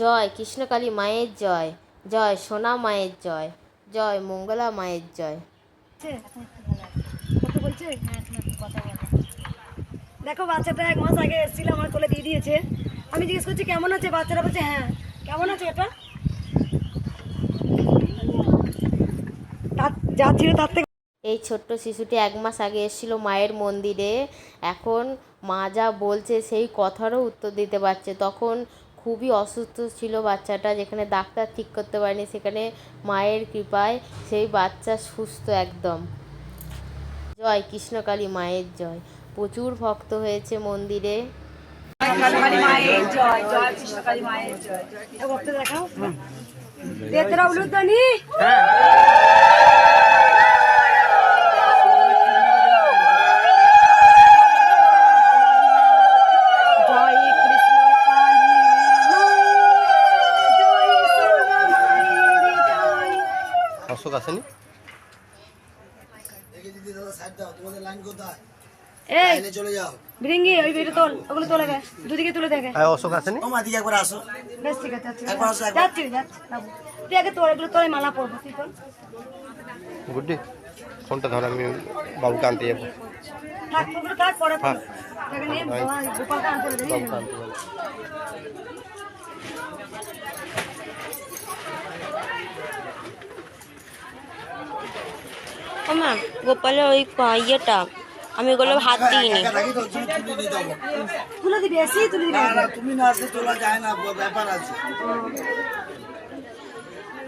জয় কৃষ্ণকালী মায়ের জয় জয় সোনা মায়ের জয় জয় মঙ্গলা মায়ের জয়। দেখো বাচ্চাটা এক মাস আগে এসেছিল আমার কোলে দিয়ে দিয়েছে। আমি জিজ্ঞেস করছি কেমন আছে? বাচ্চাটা বলছে হ্যাঁ। কেমন আছে এটা তার যা ছিল তার থেকে এই ছোট্ট শিশুটি এক মাস আগে এসেছিল মায়ের মন্দিরে। এখন মা যা বলছে সেই কথারও উত্তর দিতে পারছে। তখন খুবই অসুস্থ ছিল বাচ্চাটা যেখানে ডাক্তার ঠিক করতে পারেনি সেখানে মায়ের কৃপায় সেই বাচ্চা সুস্থ একদম। জয় কৃষ্ণকালী মায়ের জয়। প্রচুর ভক্ত হয়েছে মন্দিরে। দেখাও তেতরা উলুদানি জয় কৃষ্ণ কালী জয় সোনা মায়ের জয় অশোক আসেনি এই লাইনে চলে যাও ভৃঙ্গি ওই বেটা তোল ওগুলো তোলে গে দুদিকে তুলে দেখে অশোক আসেনি? তোমার দিকে একবার আসো। বেশ ঠিক আছে যাচ্ছি একবার আসো, একবার। যাচ্ছি যাচ্ছি বাবু। তুই আগে তোর এগুলো তোলে মালা পরবো তুই তোল। গুড্ডি ফোনটা ধর আমি আনতে যাব। বাবুকে আনতে যাব। ও মা গোপালের ওই ইয়েটা আমি ওগুলো হাত দিইনি। তুলে নিতে হবে তুলে দিবি এসি তুলে দিবি। না না তুমি না আসলে তোলা যায় না ব্যাপার আছে।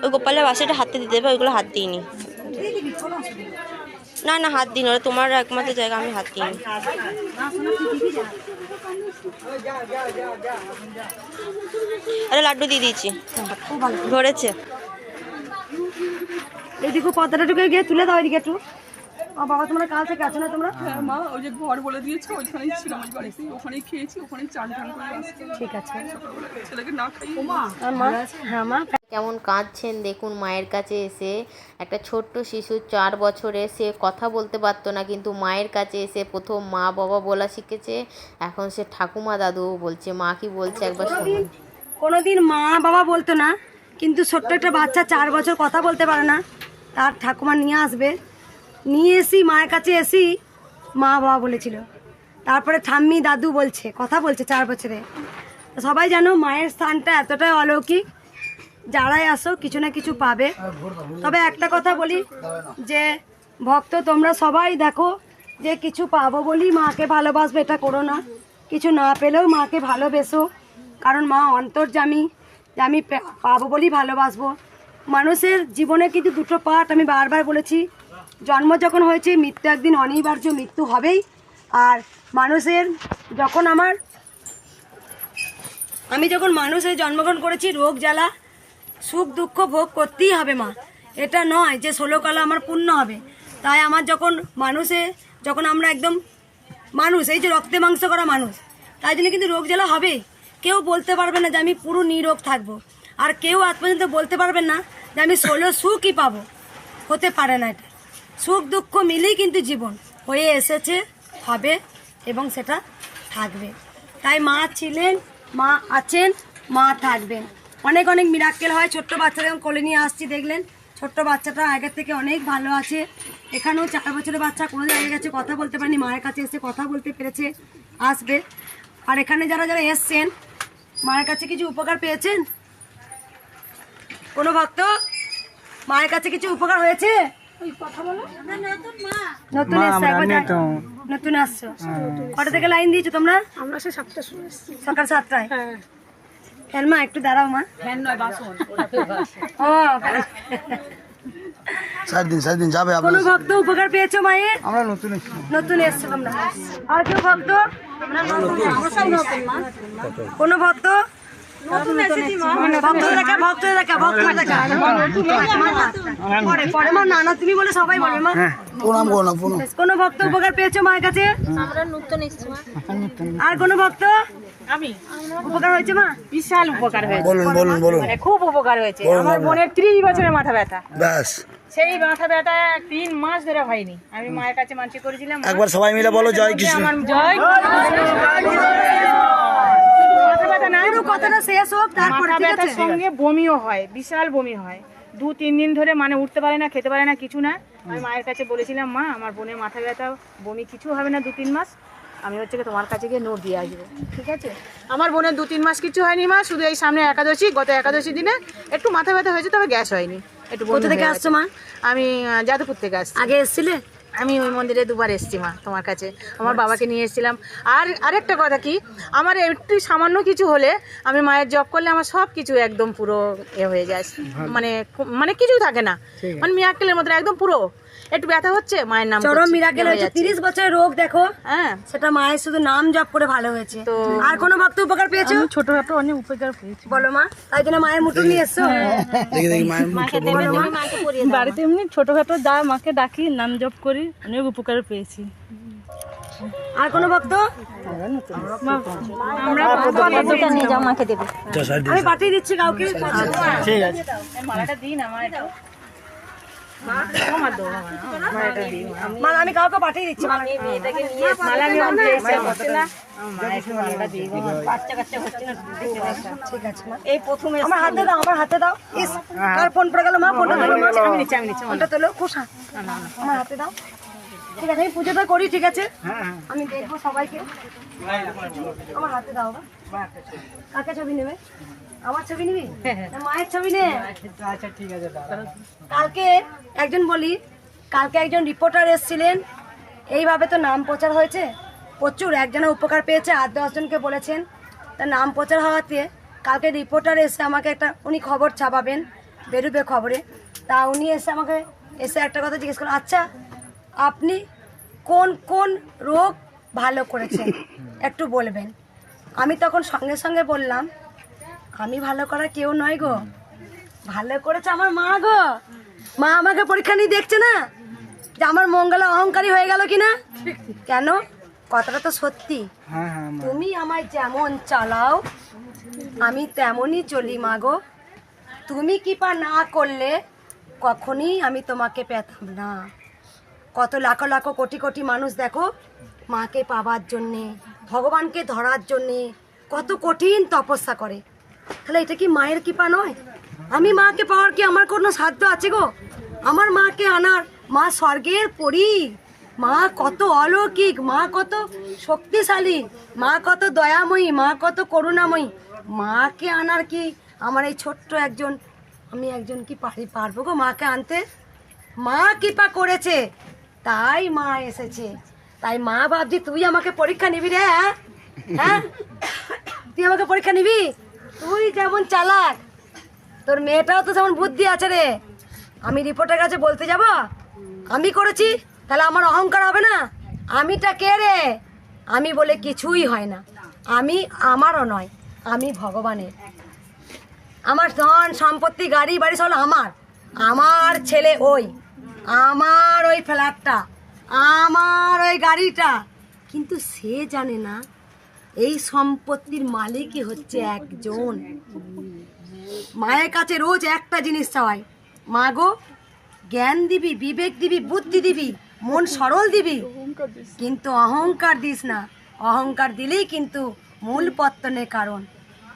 ওই গোপালের বাসাটা হাতে দিতে দেবে ওইগুলো হাত দিইনি। না না হাত দিইনি ওটা তোমার একমাত্র জায়গা আমি হাত দিইনি। আরে লাড্ডু দিয়ে দিয়েছি। ধরেছে। এদিকে পর্দাটা ঢুকে গিয়ে তুলে দাও এদিকে একটু। বাবা তোমরা কাল থেকে আছো না তোমরা? হ্যাঁ মা ওই যে ঘর বলে দিয়েছে ওইখানেই ছিলাম ওই বাড়িতে ওখানেই খেয়েছি ওখানেই চান টান করে ঠিক আছে। ছেলেকে না খাইয়ে মা। হ্যাঁ মা। কেমন কাঁদছেন দেখুন মায়ের কাছে এসে। একটা ছোট্ট শিশু চার বছরে সে কথা বলতে পারতো না কিন্তু মায়ের কাছে এসে প্রথম মা বাবা বলা শিখেছে। এখন সে ঠাকুমা দাদুও বলছে মা কি বলছে একবার শুনুন কোনোদিন মা বাবা বলতো না কিন্তু ছোট্ট একটা বাচ্চা চার বছর কথা বলতে পারে না। তার ঠাকুমা নিয়ে আসবে। নিয়ে এসি, মায়ের কাছে এসি, মা বাবা বলেছিল। তারপরে ঠাম্মি দাদু বলছে, কথা বলছে চার বছরে। সবাই জানো মায়ের স্থানটা এতটাই অলৌকিক, যারাই আসো কিছু না কিছু পাবে। তবে একটা কথা বলি, যে ভক্ত তোমরা সবাই দেখো যে কিছু পাবো বলি মাকে ভালোবাসবে, এটা করো না। কিছু না পেলেও মাকে ভালোবেসো, কারণ মা অন্তর্জামী আমি পাবো বলেই ভালোবাসবো। মানুষের জীবনে কিন্তু দুটো পার্ট আমি বারবার বলেছি। জন্ম যখন হয়েছে, মৃত্যু একদিন অনিবার্য মৃত্যু হবেই। আর মানুষের যখন আমার আমি যখন মানুষের জন্মগ্রহণ করেছি, রোগ, জ্বালা, সুখ, দুঃখ ভোগ করতেই হবে মা। এটা নয় যে ষোলো কালা আমার পূর্ণ হবে। তাই আমার যখন মানুষে যখন আমরা একদম মানুষ, এই যে রক্তে মাংস করা মানুষ, তাই জন্য কিন্তু রোগ, জ্বালা হবে কেউ বলতে পারবে না যে আমি পুরো নিরোগ থাকব। আর কেউ আজ পর্যন্ত বলতে পারবে না যে আমি ষোলো সুখই পাবো। হতে পারে না এটা। সুখ দুঃখ মিলেই কিন্তু জীবন। হয়ে এসেছে, হবে এবং সেটা থাকবে। তাই মা ছিলেন, মা আছেন, মা থাকবেন। অনেক অনেক মিরাক্কেল হয়। ছোট্ট বাচ্চা যখন কোলে নিয়ে আসছি, দেখলেন? ছোট্ট বাচ্চাটা আগের থেকে অনেক ভালো আছে। এখানেও চার বছরের বাচ্চা কোনো জায়গায় গেছে, কথা বলতে পারেনি। মায়ের কাছে এসে কথা বলতে পেরেছে, আসবে। আর এখানে যারা যারা এসছেন মায়ের কাছে কিছু উপকার পেয়েছেন? কোনো ভক্ত? মায়ের কাছে কিছু উপকার হয়েছে? নতুন এসছো একবার নতুন আসছো। কটা থেকে লাইন দিয়েছ তোমরা? আমরা সে সাতটা সকাল সাতটায়? হ্যাঁ। মা একটু দাঁড়াও মা। ও সাত দিন সাত দিন যাবে কোন ভক্ত উপকার পেয়েছ মায়ের আমরা নতুন নতুন এসছো তোমরা আর কেউ ভক্ত কোন ভক্ত কোনো ভক্ত উপকার পেয়েছ মায়ের কাছে আর কোনো ভক্ত আমি উপকার হয়েছে মা বিশাল উপকার হয়েছে বলুন বলুন বলুন মানে খুব উপকার হয়েছে আমার। বোনের ত্রিশ বছরের মাথা ব্যথা ব্যাস সেই মাথা ব্যথা তিন মাস ধরে হয়নি। আমি মায়ের কাছে মানসিক করেছিলাম একবার সবাই মিলে বলো জয় কৃষ্ণ। আমার জয় মাথা ব্যথা ব্যথা নাই কথাটা শেষ হোক তারপরে মাথা ঠিক ব্যথার সঙ্গে বমিও হয় বিশাল বমি হয়। দু তিন দিন ধরে মানে উঠতে পারে না খেতে পারে না কিছু না। আমি মায়ের কাছে বলেছিলাম মা আমার বোনের মাথা ব্যথা বমি কিছু হবে না দু তিন মাস। আমি হচ্ছে কি তোমার কাছে গিয়ে নোট দিয়ে আসব ঠিক আছে? আমার বোনের দু তিন মাস কিছু হয়নি মা। শুধু এই সামনে একাদশী গত একাদশী দিনে একটু মাথা ব্যথা হয়েছে তবে গ্যাস হয়নি। কোথা থেকে আসছো মা? আমি যাদবপুর থেকে আসছি। আগে এসেছিলে? আমি ওই মন্দিরে দুবার এসছি মা তোমার কাছে। আমার বাবাকে নিয়ে এসেছিলাম। আর আরেকটা কথা কি আমার একটু সামান্য কিছু হলে আমি মায়ের জব করলে আমার সব কিছু একদম পুরো এ হয়ে যায়। মানে মানে কিছু থাকে না। মানে মিয়াক্কেলের মতো একদম পুরো। একটু ব্যথা হচ্ছে? মায়ের নাম চরম মিরাকেল হয়েছে। তিরিশ বছরের রোগ দেখো। হ্যাঁ। সেটা মায়ের শুধু নাম জপ করে ভালো হয়েছে। তো আর কোনো ভক্ত উপকার পেয়েছ? ছোটখাটো অনেক উপকার পেয়েছি। বলো মা তাই জন্য মায়ের মুঠো নিয়ে এসছো? দেখি দেখি মায়ের মুখটা বলো। বাড়িতে এমনি ছোটখাটো যা মাকে ডাকি নাম জপ করি অনেক উপকার পেয়েছি। আর কোনো ভক্ত? আমি পাঠিয়ে দিচ্ছি কাউকে। ঠিক আছে। মালাটা দিন আমার একটু আমার দেবো মালাটা দিই মানে আমি কাউকে পাঠিয়ে দিচ্ছি এই প্রথমে আমার হাতে দাও আমার হাতে দাও। ইস কার ফোন পড়ে গেল মা? ফোনটা তোলো আমি আমি নিচ্ছি ফোনটা তোলো কুসা আমার হাতে দাও। ঠিক আছে আমি পুজোটা করি ঠিক আছে। আমি দেখব সবাইকে। আমার হাতে দাও কাকে ছবি নেবে? আমার ছবি নিবি? মায়ের ছবি নে। কালকে একজন বলি কালকে একজন রিপোর্টার এসেছিলেন। এইভাবে তো নাম প্রচার হয়েছে। প্রচুর একজনের উপকার পেয়েছে আর দশজনকে বলেছেন। তার নাম প্রচার হওয়াতে কালকে রিপোর্টার এসে আমাকে একটা উনি খবর ছাপাবেন বেরুবে খবরে। তা উনি এসে আমাকে এসে একটা কথা জিজ্ঞেস করলেন আচ্ছা আপনি কোন কোন রোগ ভালো করেছেন একটু বলবেন। আমি তখন সঙ্গে সঙ্গে বললাম আমি ভালো করা কেউ নয় গো। ভালো করেছে আমার মা গো। মা আমাকে পরীক্ষা নিয়ে দেখছে না যে আমার মঙ্গলা অহংকারী হয়ে গেল কিনা? কেন? কথাটা তো সত্যি। তুমি আমায় যেমন চালাও আমি তেমনই চলি মা গো। তুমি কৃপা না করলে কখনই আমি তোমাকে পেতাম না। কত লাখো লাখো কোটি কোটি মানুষ দেখো, মাকে পাবার জন্যে, ভগবানকে ধরার জন্যে কত কঠিন তপস্যা করে। তাহলে এটা কি মায়ের কৃপা নয়? আমি মাকে পাওয়ার কি আমার কোনো সাধ্য আছে গো? আমার মাকে আনার, মা স্বর্গের পরি। মা কত অলৌকিক, মা কত শক্তিশালী, মা কত দয়াময়ী, মা কত করুণাময়ী। মাকে আনার কি আমার এই ছোট্ট একজন, আমি একজন কি পারি, পারব গো মাকে আনতে? মা কৃপা করেছে। তাই মা এসেছে। তাই মা ভাবছি, তুই আমাকে পরীক্ষা নিবি রে হ্যাঁ? হ্যাঁ? তুই আমাকে পরীক্ষা নিবি? তুই যেমন চালাক? তোর মেয়েটাও তো যেমন বুদ্ধি আছে রে। আমি রিপোর্টের কাছে বলতে যাব? আমি করেছি, তাহলে আমার অহংকার হবে না? আমিটা কে রে? আমি বলে কিছুই হয় না। আমি আমারও নয়, আমি ভগবানের। আমার ধন, সম্পত্তি, গাড়ি, বাড়ি সব আমার। আমার ছেলে ওই। আমার ওই ফ্ল্যাটটা, আমার ওই গাড়িটা। কিন্তু সে জানে না, এই সম্পত্তির মালিকই হচ্ছে একজন। মায়ের কাছে রোজ একটা জিনিস চাওয়াই মা গো, জ্ঞান দিবি, বিবেক দিবি, বুদ্ধি দিবি, মন সরল দিবি। কিন্তু অহংকার দিস না। অহংকার দিলেই কিন্তু মূল পত্তনের কারণ।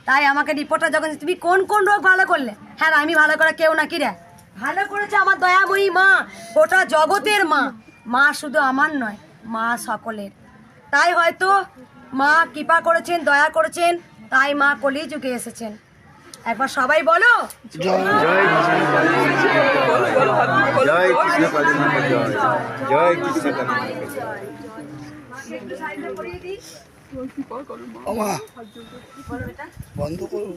তাই আমাকে রিপোর্টার যখন তুমি কোন কোন রোগ ভালো করলে? হ্যাঁ আমি ভালো করা কেউ না, কি রে? ভালো করেছে আমার দয়াময়ী মা। গোটা জগতের মা। মা শুধু আমার নয় মা সকলের। তাই হয়তো মা কৃপা করেছেন দয়া করেছেন তাই মা কলি যুগে এসেছেন। একবার সবাই বলো। জয় জয় জয় বন্ধ করো।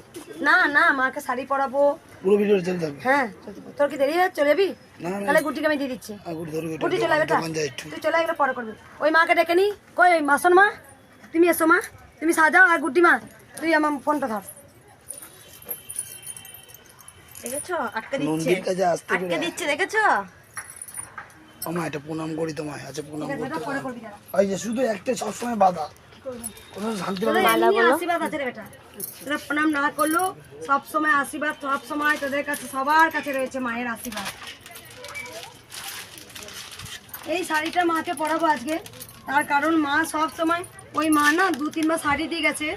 না না মাকে শাড়ি পরাবো। পুরো ভিডিও চলতে থাকবে। হ্যাঁ তোর কি দেরি হয়ে চলে যাবি? না, না। তাহলে গুটিকে আমি দিয়ে দিচ্ছি। গুটি চলে যাবে দোকান যায় একটু। তুই চলে গেলে পরে করবি। ওই মাকে ডেকে নি। কই ওই মাসন মা? তুমি এসো মা। তুমি সাজাও আর গুটি মা। তুই আমার ফোনটা ধর। দেখেছ? আটকে দিচ্ছে। আটকে দিচ্ছে দেখেছ? আমা এটা প্রণাম করি তোমায়। আচ্ছা প্রণাম করতে। ওই যে শুধু একটা সবসময় বাধা। তোরা প্রণাম না করলেও সব সময় আশীর্বাদ সব সময় তোদের কাছে সবার কাছে রয়েছে মায়ের আশীর্বাদ। এই শাড়িটা মাকে পরাবো আজকে। তার কারণ মা সব সময় ওই মা না দু তিনবার শাড়ি দিয়ে গেছে।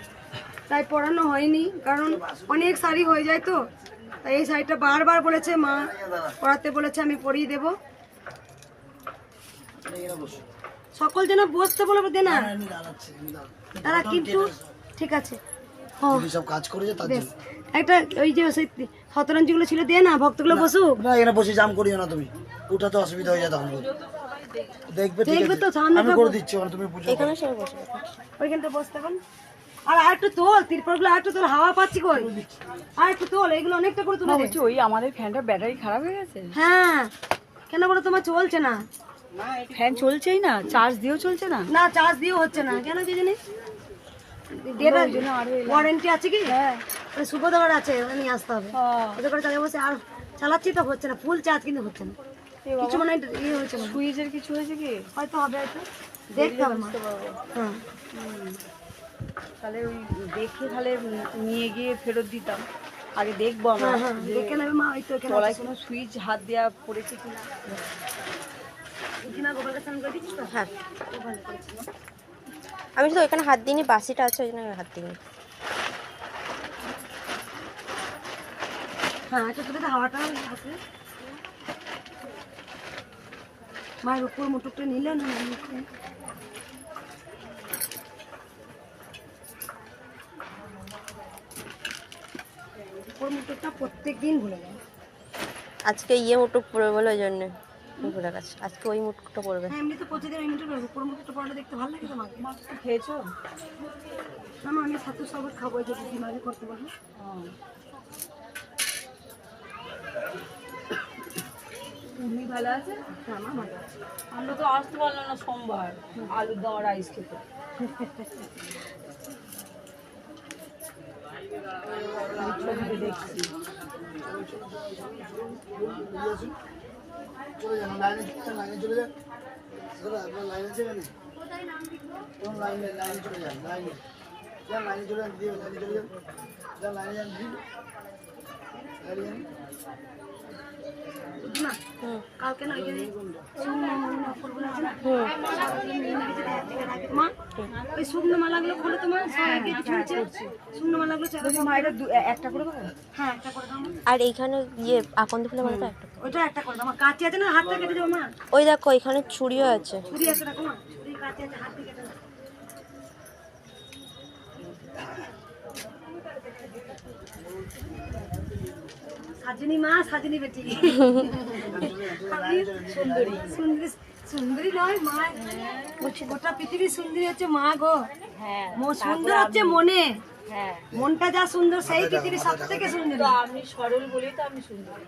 তাই পড়ানো হয়নি কারণ অনেক শাড়ি হয়ে যায় তো। তাই এই শাড়িটা বারবার বলেছে মা পড়াতে বলেছে আমি পরিয়ে দেব। সকল যেন বসতে বলে দে না। তারা কিন্তু ঠিক আছে। সব কাজ করেছে তার জন্য। একটা ওই যে সেই শতরঞ্জিগুলো ছিল দে না ভক্তগুলো বসুক? না এখানে বসে জাম করিও না তুমি। ওটা অসুবিধা হয়ে যায় তখন। দেখবে দেখবে তো, সামনে আমি করে দিচ্ছি ওখানে তুমি পুজো এখানে সে বসে ওইখানটা বসতে পারেন আর আর একটু তোল তিরপলগুলো আর একটু তোল হাওয়া পাচ্ছি কই? আর একটু তোল এগুলো অনেকটা করে তুলে দে। ওই আমাদের ফ্যানটা ব্যাটারি খারাপ হয়ে গেছে। হ্যাঁ। কেন বলো তোমার চলছে না। ফ্যান চলছেই না চার্জ দিয়েও চলছে না? না চার্জ দিয়েও হচ্ছে না। কেন কি জানি ওয়ারেন্টি আছে কি? হ্যাঁ। সুপোদাবার আছে ওটা নিয়ে আসতে হবে। ওটা করে চালিয়ে বসে আর চালাচ্ছি তো হচ্ছে না ফুল চার্জ কিন্তু হচ্ছে না। কিছু মানে ইয়ে হচ্ছে না। সুইচের কিছু হয়েছে কি? হয়তো হবে হয়তো। দেখতে হবে হ্যাঁ। তাহলে ওই দেখে তাহলে নিয়ে গিয়ে ফেরত দিতাম। আগে দেখব আমরা হ্যাঁ হ্যাঁ। দেখে নেবে মা ওই তো তলায় কোনো সুইচ হাত দেওয়া পড়েছে কিনা। হ্যাঁ। আমি শুধু ওইখানে হাত দিইনি বাসিটা আছে ওই জন্য আমি হাত দিইনি। হ্যাঁ তোদের হাওয়াটা আছে। মায়ের উপর মুটুকটা নিলে না? উপর মুটুকটা প্রত্যেক দিন ভুলে যায়। আজকে ইয়ে মুটুক পড়বে বলে ওই জন্য। ভুলে গেছে আজকে ওই মুটুকটা পড়বে হ্যাঁ এমনি তো প্রতিদিন ওই মুটুক উপর মুটুকটা পড়লে দেখতে ভালো লাগে তোমাকে? খেয়েছো? না আমি ছাতু সবত খাব এই যে দিদিমাকে করতে বলব তুমি ভালো আছে? হ্যাঁ মা ভালো আছে। আমরা তো আসতে পারলাম না সোমবার আলুর দম আর রাইস খেতে। দেখছি। চলে যান লাইনে চলে যান লাইনে চলে যান দাদা আপনার লাইন আছে এখানে কোন লাইনে লাইনে চলে যান লাইনে যান লাইনে চলে যান দিয়ে লাইনে চলে যান যান লাইনে যান দিন লাইনে যান না কালকে না ওই যে শুকনো মালা ফুলগুলো আছে না? মা ওই শুকনো মালাগুলো খোলো তোমার সবাইকে শুকনো মালাগুলো চাদর মায়েরা একটা করে দেবো হ্যাঁ একটা করে দাও। আর এইখানে ইয়ে আকন্দ ফুলে একটা ওইটা একটা করে দাও মা। কাঁচি আছে না হাতটা কেটে দেবো মা? ওই দেখো এখানে ছুরিও আছে। ছুরি আছে দেখো মা। ছুরি কাঁচি আছে হাত কেটে সাজিনি মা সাজিনি বেটি। সুন্দরী। সুন্দরী সুন্দরী নয় মা গোটা পৃথিবী সুন্দরী হচ্ছে মা গো। হ্যাঁ সুন্দর হচ্ছে মনে। হ্যাঁ। মনটা যা সুন্দর সেই পৃথিবী সব থেকে সুন্দর। আমি সরল বলি তো আমি সুন্দর।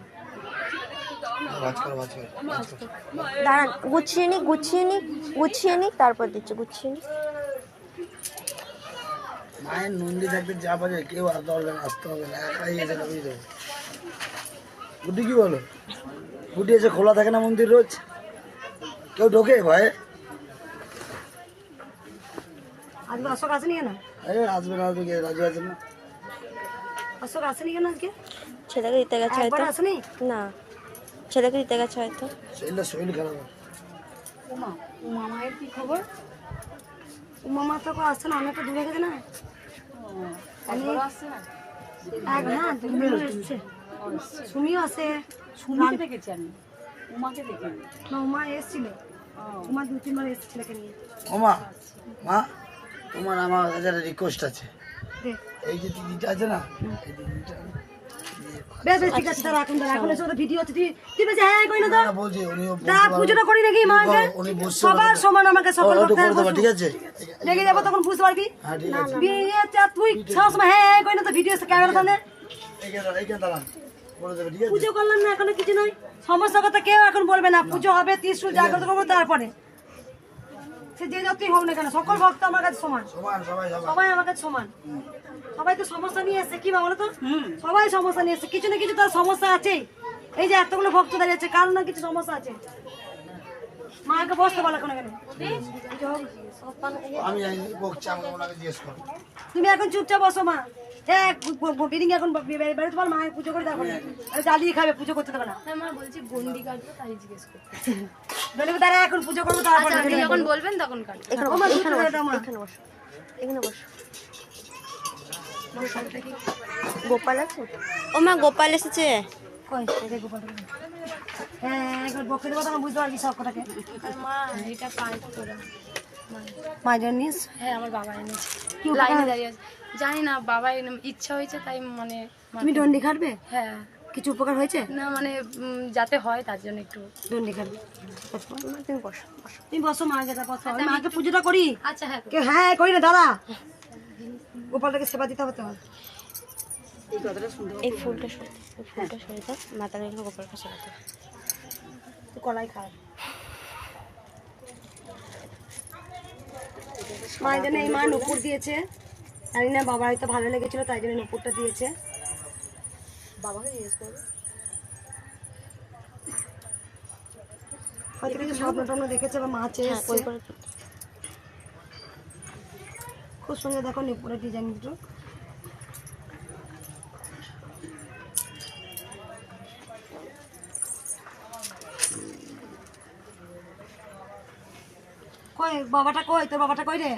দাঁড়ান গুছিয়ে নি গুছিয়ে নি গুছিয়ে নি তারপর দিচ্ছি গুছিয়ে নি। মায়ের নন্দী থাকতে যা পারে কেউ পারবে না আসতে হবে না একাই এসে গুড্ডি কি বলো? গুড্ডি এসে খোলা থাকে না মন্দির রোজ? কেউ ঢোকে ভয়ে? আজকে অশোক আসেনি কেন? আরে আসবে না আসবে রাজু আছে না। অশোক আসেনি কেন আজকে? ছেলেকে দিতে গেছে হয়তো। আসেনি? না ছেলেকে দিতে গেছে হয়তো। শরীরটা শরীর খারাপ। উমা উমা মায়ের কি খবর? মামা তো আসছে না অনেকটা দূরে গেছে না? হ্যাঁ এসছে। সুমিও আসে সুমিকে দেখেছি আমি। উমাকে দেখিনি না উমা এসছিল। উমা দু তিনবার এসছে ছেলেকে নিয়ে। ওমা মা তোমার আমার কাছে একটা রিকোয়েস্ট আছে। এই যে দিদিটা আছে না এই দিদিটা বেশ বেশ ঠিক আছে তারা এখন দাঁড়া এখন এসে ওটা ভিডিও তুই তুই বেশি হ্যাঁ কই না বলছি পুজোটা করি নাকি মাকে সবার সমান আমাকে সকল ঠিক আছে। লেগে যাব তখন বুঝতে পারবি হ্যাঁ ঠিক আছে। বিয়ে তুই সবসময় হ্যাঁ হ্যাঁ কই না তো ভিডিও ক্যামেরা সামনে। এইখানে এইখানে আছে পুজো করলাম না এখনও কিছু নয়। সমস্যা কথা কেউ এখন বলবে না। পুজো হবে ত্রিশুল জাগ্রত করব তারপরে। সে যে যতই হোক না কেন সকল ভক্ত আমার কাছে সমান। সমান সবাই আমার কাছে সমান। সবাই তো সমস্যা নিয়ে এসছে কি বলো তো? সবাই সমস্যা নিয়ে এসছে কিছু না কিছু তার সমস্যা আছে এই যে এতগুলো ভক্ত দাঁড়িয়ে আছে কারণ না কিছু সমস্যা আছে? মাকে বসতে বলো কোনো কেন তুমি এখন চুপচাপ বসো মা। এক বিডিং এখন বে- বে- বেরোতে মায়ের পুজো করে দেখো আরে জ্বালিয়ে খাবে পুজো করতে দেবো না। মা বলছি গন্ডি কাটবো তাই জিজ্ঞেস করতে বলবে তারা এখন পুজো করব তারপরে যখন বলবেন তখন কাটবো। এখানে ও মা, বসো, এখানে বসো দাও মা। এখানে বসো। এখানে বসো। গোপাল আছে? ও মা গোপাল এসেছে? হ্যাঁ বুঝতে পারবি সব কটাকে মা এটা পাই তোরা মা জানিস হ্যাঁ আমার বাবা এনেছে। কি উপকার? লাইনে দাঁড়িয়ে আছে। জানি না বাবা ইচ্ছা হয়েছে তাই মানে তুমি ডন্ডি খাটবে? হ্যাঁ। কিছু উপকার হয়েছে? না মানে যাতে হয় তার জন্য একটু ডন্ডি খাটবে। তুমি বসো তুমি বসো মা যেটা বসো। আমি মাকে পুজোটা করি। আচ্ছা হ্যাঁ হ্যাঁ করি না দাদা গোপালটাকে সেবা দিতে হবে তো এই ফুলটা সরে এই ফুলটা সরে কাছে কলাই খায় মায়ের জন্য এই মা নুপুর দিয়েছে। জানি না বাবার হয়তো ভালো লেগেছিল তাই জন্য নুপুরটা দিয়েছে। বাবাকে জিজ্ঞেস করবে হয়তো কিছু স্বপ্ন টপ্ন দেখেছে বা মা হ্যাঁ খুব সুন্দর দেখো নুপুরের ডিজাইন দুটো কই বাবাটা কই? তোর বাবাটা কই রে?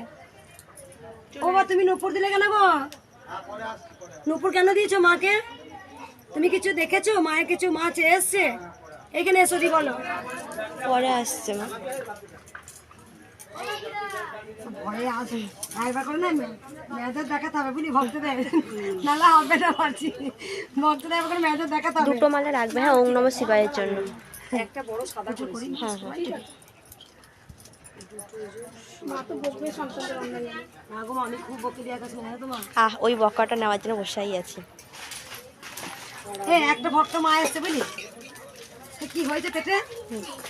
ও বা তুমি নূপুর দিলে কেন গো? নূপুর কেন দিয়েছ মাকে? তুমি কিছু দেখেছ? মায়ের কিছু মা চেয়ে এসছে? এখানে এসো দি বলো। পরে আসছে মা। আসি করে না মেয়েদের দেখাতে হবে বুঝলি ভক্তদের। নাহলে হবে না পারছি ভক্তদের এবার করে মেয়েদের দেখাতে হবে। দুটো মালা রাখবে হ্যাঁ ওম নম শিবায়ের জন্য। একটা বড় সাদা করি। হ্যাঁ হ্যাঁ আহ ওই বকাটা নেওয়ার জন্য বসেই আছি। এ একটা ভক্ত মা এসছে বুঝলি? সে কি হয়েছে পেটে?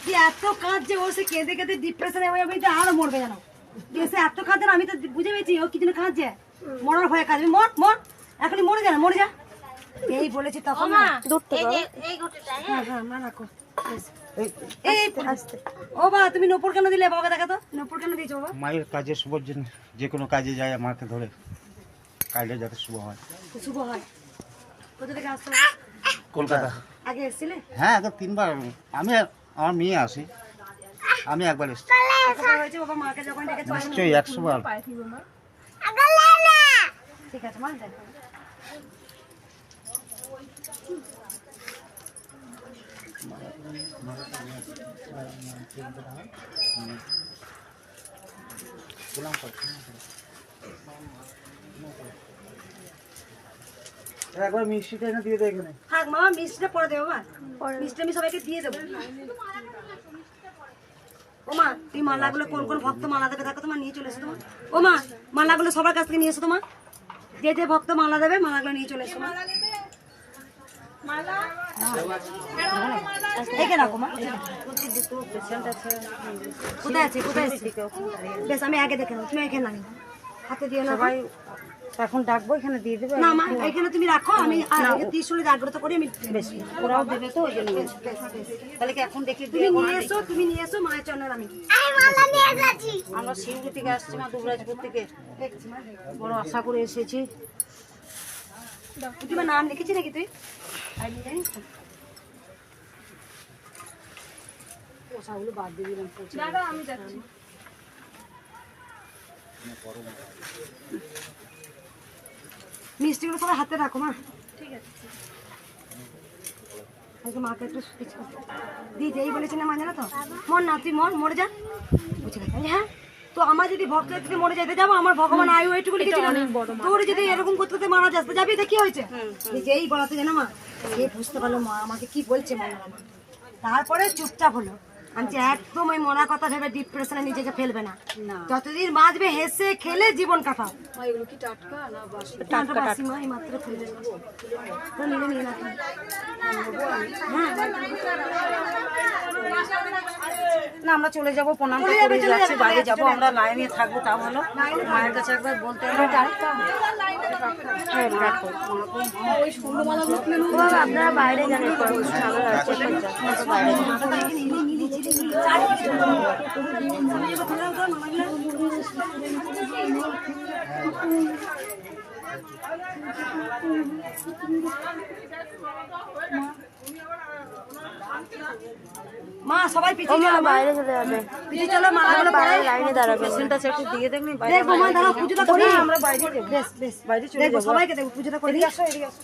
কি এত কাঁদছে ও সে কেঁদে কেঁদে ডিপ্রেশনে হয়ে আমি তো আরও মরবে জানো দিয়ে সে এত কাঁদছে না, আমি তো বুঝে পেয়েছি ও কি জন্য কাঁদছে? মরার ভয়ে কাঁদবে। মর মর এখনই মরে যা না মরে যা। এই বলেছি তখন দূর থেকে। হ্যাঁ। হ্যাঁ মা রাখো ও বা তুমি নপুর কেন দিলে বাবা দেখা তো? নপুর কেন দিয়েছ বাবা? মায়ের কাজে শুভর জন্য যে কোনো কাজে যায় মাকে ধরে। কাজটা যাতে শুভ হয়। শুভ হয়। কোথা থেকে আসছো? কলকাতা। আগে এসেছিলে? হ্যাঁ আগে তিনবার। আমি আমার মেয়ে আসি। আমি একবার এসছি। নিশ্চয়ই একশো বার। ঠিক আছে মা দেখো একবার মিষ্টিটা এনে দিয়ে দেয় এখানে। থাক মামা মিষ্টিটা পরে দেবো মা। মিষ্টি আমি সবাইকে দিয়ে দেবো। ও মা তুই মালাগুলো কোন কোন ভক্ত মালা দেবে দেখো তোমার নিয়ে চলে এসো তোমার ও মা মালাগুলো সবার কাছ থেকে নিয়ে এসো তোমার যে যে ভক্ত মালা দেবে মালাগুলো নিয়ে চলে এসো মা। এখানে রাখো মা। কোথায় আছে? কোথায় আছে? বেশ আমি আগে দেখে তুমি এখানে হাতে দিয়ে না এখন ডাকবো এখানে দিয়ে দেবে। না মা এখানে তুমি রাখো আমি ত্রিশুলে জাগ্রত করি আমি বেশি। ওরাও দেবে তো ওই জন্য তাহলে কি এখন দেখি তুমি নিয়ে এসো তুমি নিয়ে এসো মায়ের চরণের আমি আমরা শিউরি থেকে আসছি মা দুবরাজপুর থেকে। বড় আশা করে এসেছি। তোমার নাম লিখেছি নাকি তুই? আর জানিস পোষাগুলো বাদ দিয়ে দিলাম পচে মিষ্টিগুলো সবাই হাতে রাখো মা। ঠিক আছে। আজকে মাকে একটু স্পিচ করতে দি যেই বলেছি না মা জানো তো? মর না তুই মর মরে যা। বুঝে গেছে হ্যাঁ? তো আমার যদি ভক্ত যদি মরে যেতে যাব আমার ভগবান আয়ু এইটুকু লিখেছিল তোর যদি এরকম করতে করতে মারা যাস যাবি তো কি হয়েছে? এই যেই বলাতে জানো মা সে বুঝতে পারল মা আমাকে কি বলছে মা মা? তারপরে চুপচাপ হলো। আমি যে একদম ওই মরা কথা ভেবে ডিপ্রেশনে নিজেকে ফেলবে না। যতদিন বাঁচবে হেসে খেলে জীবন কাটাও। টাটকা বাসি? মাত্র ফেলে নিয়ে হ্যাঁ না আমরা চলে যাব প্রণামটা করে যাচ্ছি বাইরে চলে যাব। আমরা লাইনে থাকব তা ভালো মায়ের কাছে একবার বলতে আপনারা বাইরে এরপর মা সবাই পিছিয়ে চলো বাইরে চলে যাবে। পিছিয়ে চলো মালাগুলো বাইরে লাইনে দাঁড়াবে। দেখব মা দাঁড়াও পুজোটা করি। আমরা বাইরে বেশ বেশ। বাইরে চলে দেখব সবাইকে দেখব পুজোটা করি। আসো এদিকে আসো।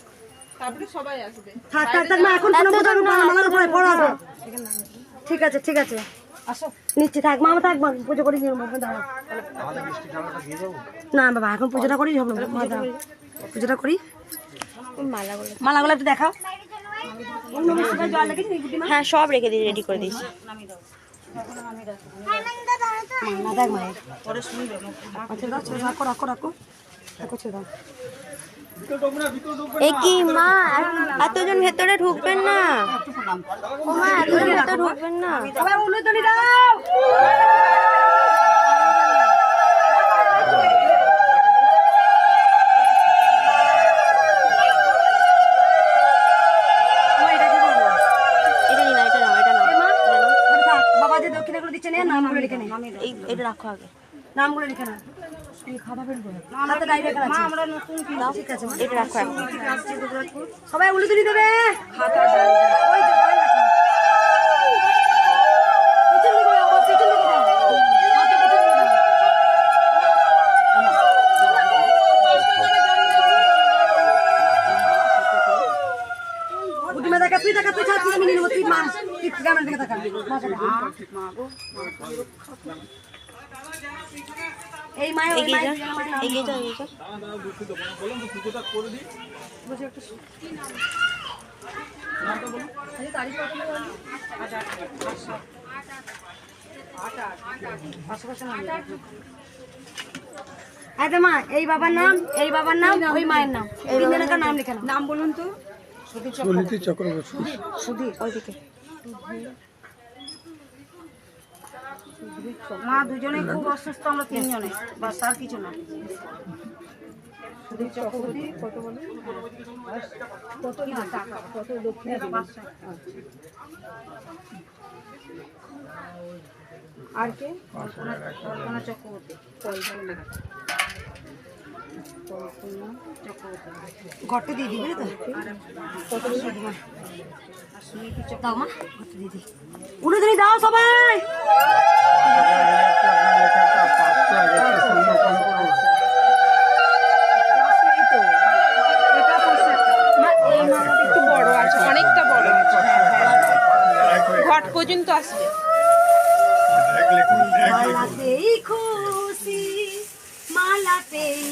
তারপরে সবাই আসবে। থাক থাক থাক না এখন কোনো পুজো না মালার উপরে পড়া ঠিক আছে ঠিক আছে। আসো। নিচ্ছি থাক মামা থাক মা, পুজো করি মা দাঁড়াও। না বাবা এখন পুজোটা করি হবে মা দাঁড়াও। পুজোটা করি। মালাগুলো মালাগুলো একটু দেখাও। হ্যাঁ সব রেখে দিয়ে রেডি করে দিয়েছি। কি মা এতজন ভেতরে ঢুকবেন না। মা, এতজন ভেতরে ঢুকবেন না সবাই উলুদনি দাও মা, এটা কি করব? এটা নিন এটা নাও এটা নাও এ মা, এটা নাও। ওটা থাক। বাবা যে দক্ষিণাগুলো দিচ্ছে নে নামগুলো লিখে নে। এই এটা রাখো আগে। নামগুলো লিখে না। হাতে ডায়েরি রাখা আছে। ঠিক আছে মা। এটা রাখো এখন। সবাই উলুদনি দেবে ওই যে, ওই রাখো। পিছন দিকে দাও, বাবা, পিছন দিকে দাও। হাতে পিছন দিকে দাও। বুদ্ধিমা দেখা তুই দেখা তুই ছাড় তুই আমি নিয়ে নেব তুই মা তুই ক্যামেরা দিকে দেখা মাকে দেখা। এই মায়ের ওই এগিয়ে মায়ের যা দুজনের মায়ের নাম এগিয়ে যা এগিয়ে যা আচ্ছা মা এই বাবার নাম এই বাবার নাম ওই মায়ের নাম। এই তিনজনের নাম লিখে নাম বলুন তো সুধীর ওইদিকে। মা দুজনে খুব অসুস্থ আমরা তিনজনে। বাস আর কিছু না। কত বলুন কত না টাকা। কত দক্ষিণে পাঁচশো আর কে? কল্পনা কল্পনা চক্রবর্তী। ঘরটা দিয়ে দিবি তো? দাও মা ঘরটা দিয়ে দিই উড়ে দাও সবাই! পর্যন্ত আসবে। মালাতেই খুশি মালাতেই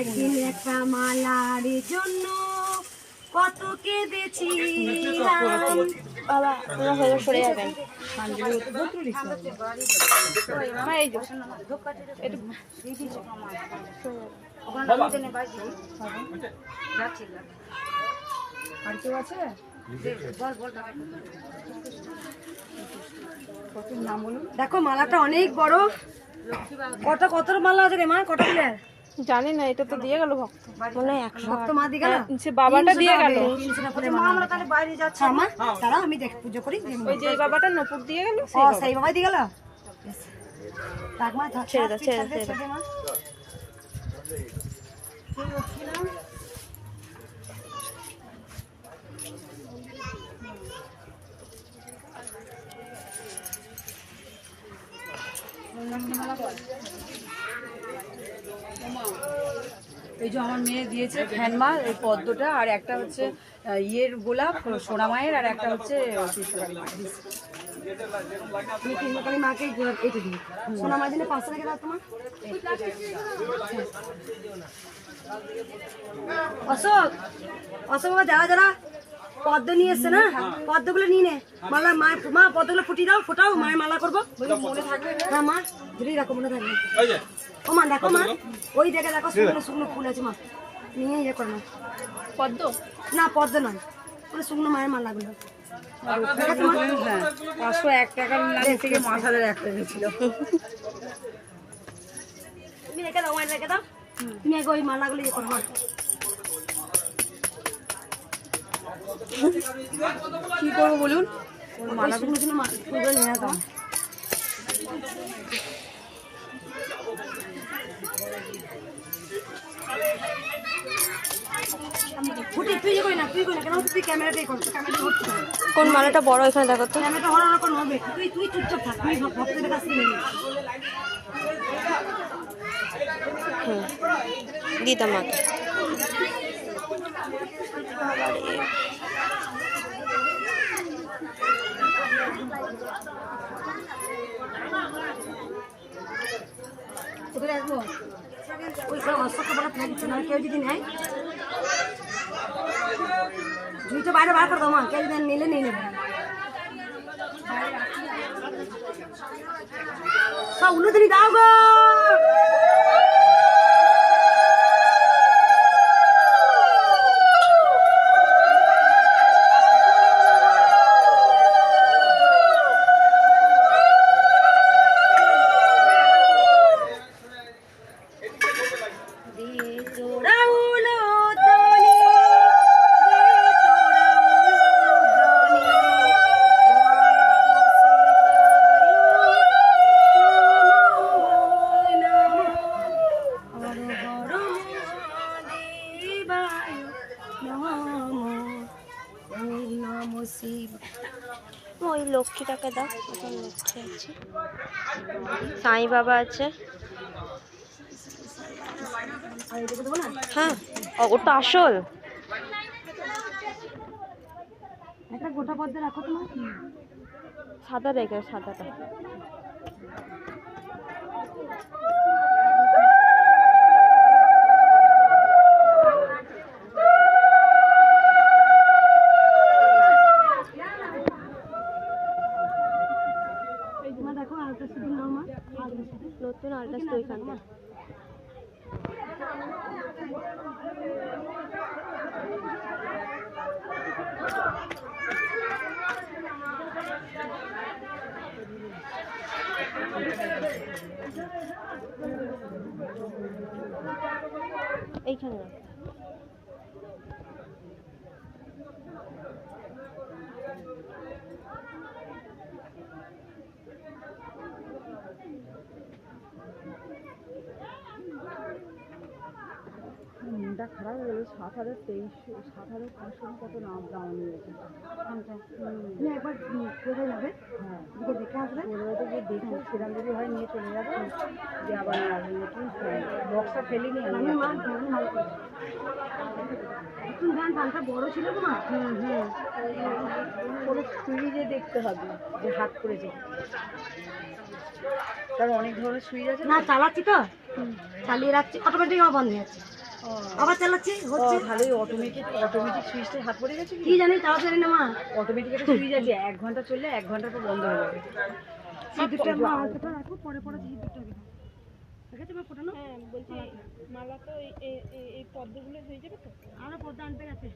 একদিন একটা মালার জন্য কত কেঁদেছি বাবা তোমরা হয়ে সরে যাবেন। দেখো মালাটা অনেক বড় কত কত মালা আছে রে মা কত প্লেয়ার জানি না এটা তো দিয়ে গেল ভক্ত মনে হয় একশো ভক্ত মা দিয়ে গেল সে বাবাটা দিয়ে গেল আমরা তাহলে বাইরে যাচ্ছি মা তারা আমি দেখ পুজো করি দিয়ে ওই যে বাবাটা নপুর দিয়ে গেল ও সেই বাবাই দিয়ে গেল বেশ। থাক মা থাক ছেড়ে দাও, ছেড়ে দাও, ছেড়ে ছেড়ে দে মা। এই যে আমার মেয়ে দিয়েছে ফ্যানমা এই পদ্মটা, আর একটা হচ্ছে ইয়ের গোলাপ, সোনা মায়ের, আর একটা হচ্ছে পাঁচশো অশোক অশোক যারা যারা। পদ্ম নিয়ে এসছে না? পদ্মগুলো নিয়ে নে। মালা মা মা পদ্মগুলো ফুটিয়ে দাও ফোটাও মায়ের মালা করব। মনে থাকবে? হ্যাঁ মা ধরেই রাখো মনে থাকবে। ও মা দেখো মা ওই দেখে দেখো শুকনো শুকনো ফুল আছে মা। নিয়ে ইয়ে করো না পদ্ম? না পদ্ম নয়। ওগুলো শুকনো মায়ের মালাগুলো। হ্যাঁ। পাঁচশো এক টাকার থেকে পাঁচ হাজার তুমি রেখে দাও রেখে দাও। তুমি আগে ওই মালাগুলো ইয়ে করো মা। কি করব বলুন? নিয়ে কেন মালাটা বড় এখানে দেখো তো ক্যামেরাটা হওয়ার ওরকম হবে তুই তুই চুপচাপ থাক তুই ভক্তদের কাছ থেকে নিয়ে নে। হুম দিতাম মাকে কোথায় রাখব ওই সব অস্ত্র বড় ফেলে দিচ্ছে না কেউ যদি নেয়। ঝুঁইটা বাইরে বার করে দাও মা, কেউ যদি নিলে নিয়ে নেবে। সব উন্নতি দাও গো! ওই লক্ষ্মীটাকে দাও এখন লক্ষ্মী আছে। সাই বাবা আছে। হ্যাঁ ওটা আসল। একটা গোটা পদ্মা রাখো তোমার সাদা রেখে সাদাটা। নতুন আলটা তো ওইখানটা এইখানে রাখ। খারাপ হয়ে গেলো সাত হাজার তেইশশো সাত হাজার পাঁচশো কত নাম দাম নিয়েছে। তুমি একবার কোথায় যাবে হ্যাঁ। দেখে আসবে। যে দেখো সেরকম যদি হয় নিয়ে চলে যাবে। যে আবার নতুন বক্সটা আমি মা ভালো নতুন বড় ছিল তো মা হুম। হুম সুইচে দেখতে হবে যে হাত করেছে কারণ অনেক ধরনের সুইচ আছে। না চালাচ্ছি তো। চালিয়ে রাখছি অটোমেটিক বন্ধ হয়ে যাচ্ছে। আবার চালাচ্ছি হচ্ছে। ভালোই অটোমেটিক অটোমেটিক সুইচটা হাত পড়ে গেছে কি? জানি তাড়াতাড়ি না মা অটোমেটিক একটা সুইচ আছে এক ঘণ্টা চললে এক ঘণ্টার পর বন্ধ হয়ে যাবে। সিঁদুরটা মা অল্পটা রাখো পরে পরে সিঁদুরটা দিও ঠিক আছে মা ফোটানো? হ্যাঁ বলছি মালা। তো এই এই পদ্মগুলো হয়ে যাবে তো? আরও পর্দা আনতে গেছে।